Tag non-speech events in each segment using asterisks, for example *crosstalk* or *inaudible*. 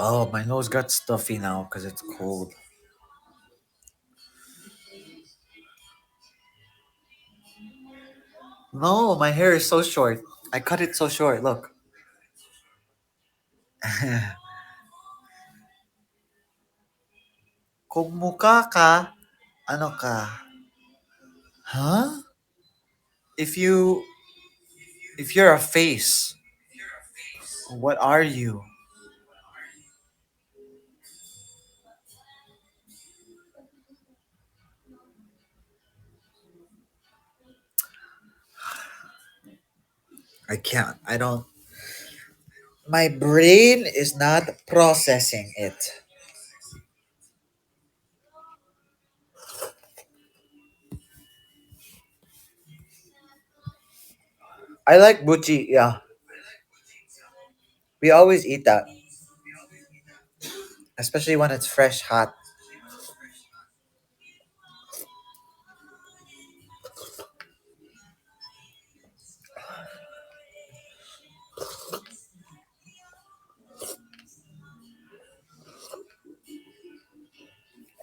Oh, my nose got stuffy now because it's cold. No, my hair is so short. I cut it so short. Look. *laughs* Kung mukha ka, ano ka? Huh? If you if you're a face, what are you? I can't. I don't my brain is not processing it. I like buchi, yeah. We always eat that, especially when it's fresh hot.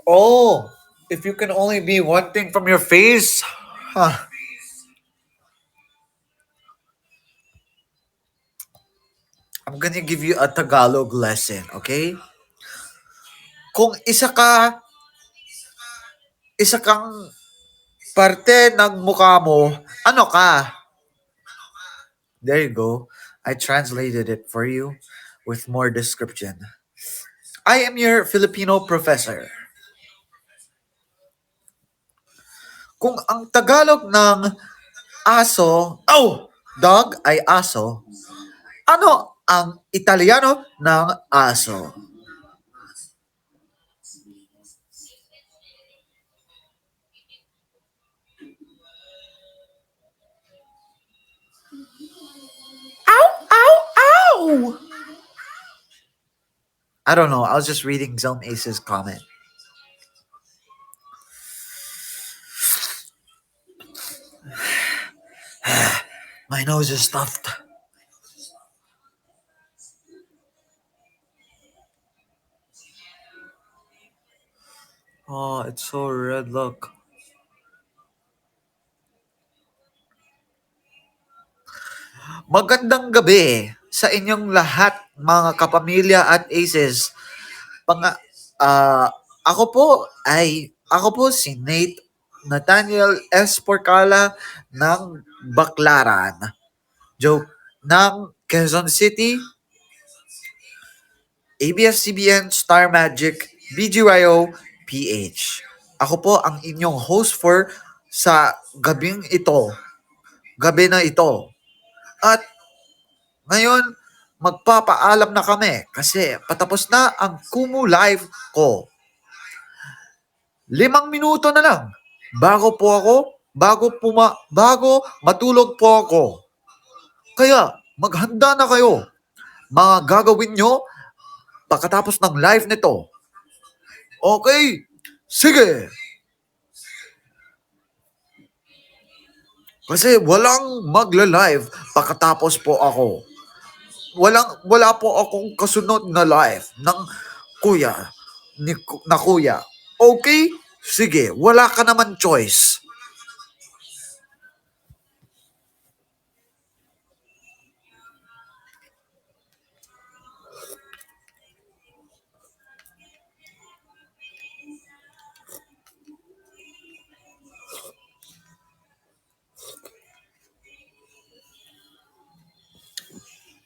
Oh, if you can only be one thing from your face. Huh. I'm gonna give you a Tagalog lesson, okay? Kung isa ka isa kang parte ng mukha mo, ano ka? There you go. I translated it for you with more description. I am your Filipino professor. Kung ang Tagalog ng aso, oh, dog ay aso, ano ang Italiano ng aso? Ow, ow, ow! I don't know. I was just reading Zone Ace's comment. My nose is stuffed. Oh, it's so red. Look. Magandang gabi sa inyong lahat, mga kapamilya at aces. Panga, ah, ako po ay, ako po si Nate Nathaniel S. Porcala ng Baklaran. Joke, ng Quezon City, ABS-CBN, Star Magic, BGYO, PH. Ako po ang inyong host for sa gabing ito. Gabi na ito. At ngayon, magpapaalam na kami kasi patapos na ang Kumu Live ko. Limang minuto na lang. Bago po ako, bago puma, bago matulog po ako. Kaya, maghanda na kayo. Mga gagawin nyo pagkatapos ng live nito. Okay? Sige! Kasi walang magla-live pagkatapos po ako. Walang, wala po akong kasunod na live ng kuya, ni, na kuya. Okay? Sige, wala ka naman choice.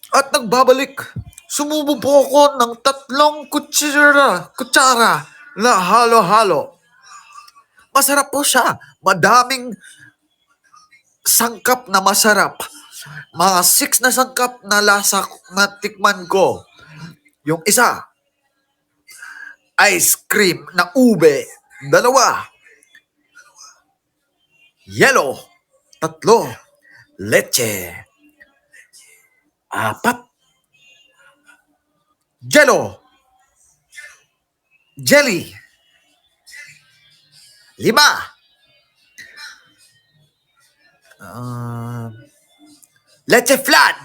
At nagbabalik, sumubo po ako ng tatlong kutsara, kutsara na halo-halo. Masarap po siya. Madaming sangkap na masarap. Mga six na sangkap na lasa na tikman ko. Yung isa, ice cream na ube. Dalawa, yellow. Tatlo, leche. Apat, jello. Jelly. Lima. Uh, Leche flan.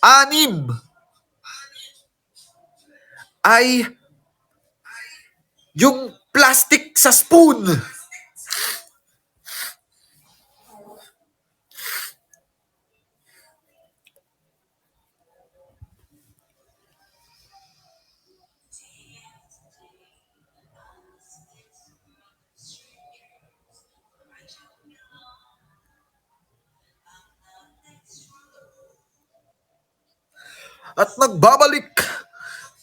Anim. Ay yung plastic sa spoon. At nagbabalik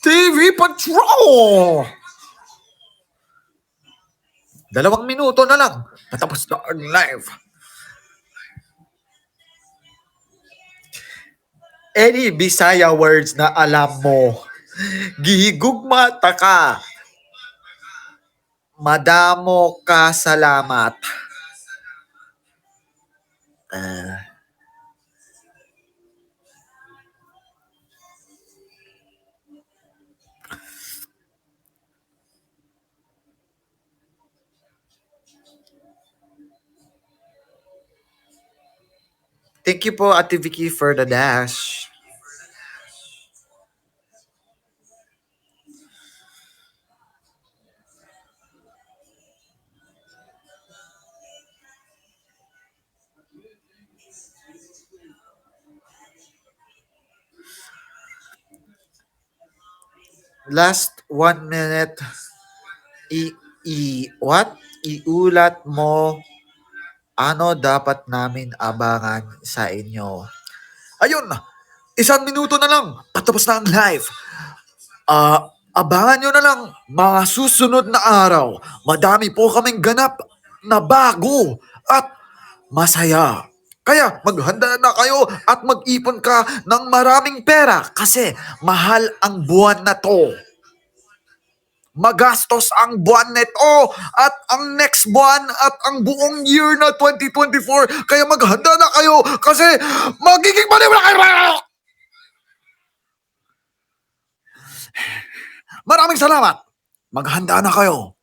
TV Patrol! Dalawang minuto na lang. Patapos na ang live. Any Bisaya words na alam mo. Gihigugma ta ka. Madamo ka salamat. Ah. Thank you po, Ate Vicky, for the dash. Last one minute. I, i, what? Iulat mo ano dapat namin abangan sa inyo. Ayun, isang minuto na lang. Patapos na ang live. Ah, abangan nyo na lang mga susunod na araw. Madami po kaming ganap na bago at masaya. Kaya maghanda na kayo at mag-ipon ka ng maraming pera kasi mahal ang buwan na to. Magastos ang buwan nito at ang next buwan at ang buong year na 2024. Kaya maghanda na kayo kasi magiging maniwala kayo. Maraming salamat. Maghanda na kayo.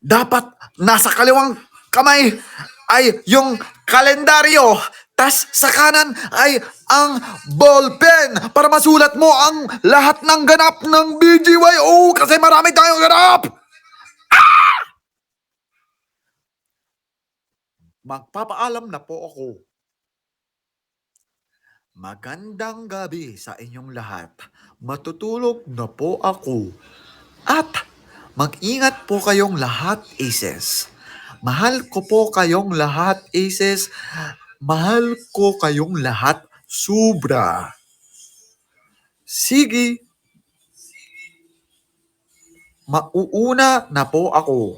Dapat nasa kaliwang kamay ay yung kalendaryo. Tas sa kanan ay ang ballpen para masulat mo ang lahat ng ganap ng BGYO kasi marami tayong ganap. Ah! Magpapaalam na po ako. Magandang gabi sa inyong lahat. Matutulog na po ako. At mag-ingat po kayong lahat, Aces. Mahal ko po kayong lahat, Aces. Mahal ko kayong lahat, sobra. Sige. Mauuna na po ako.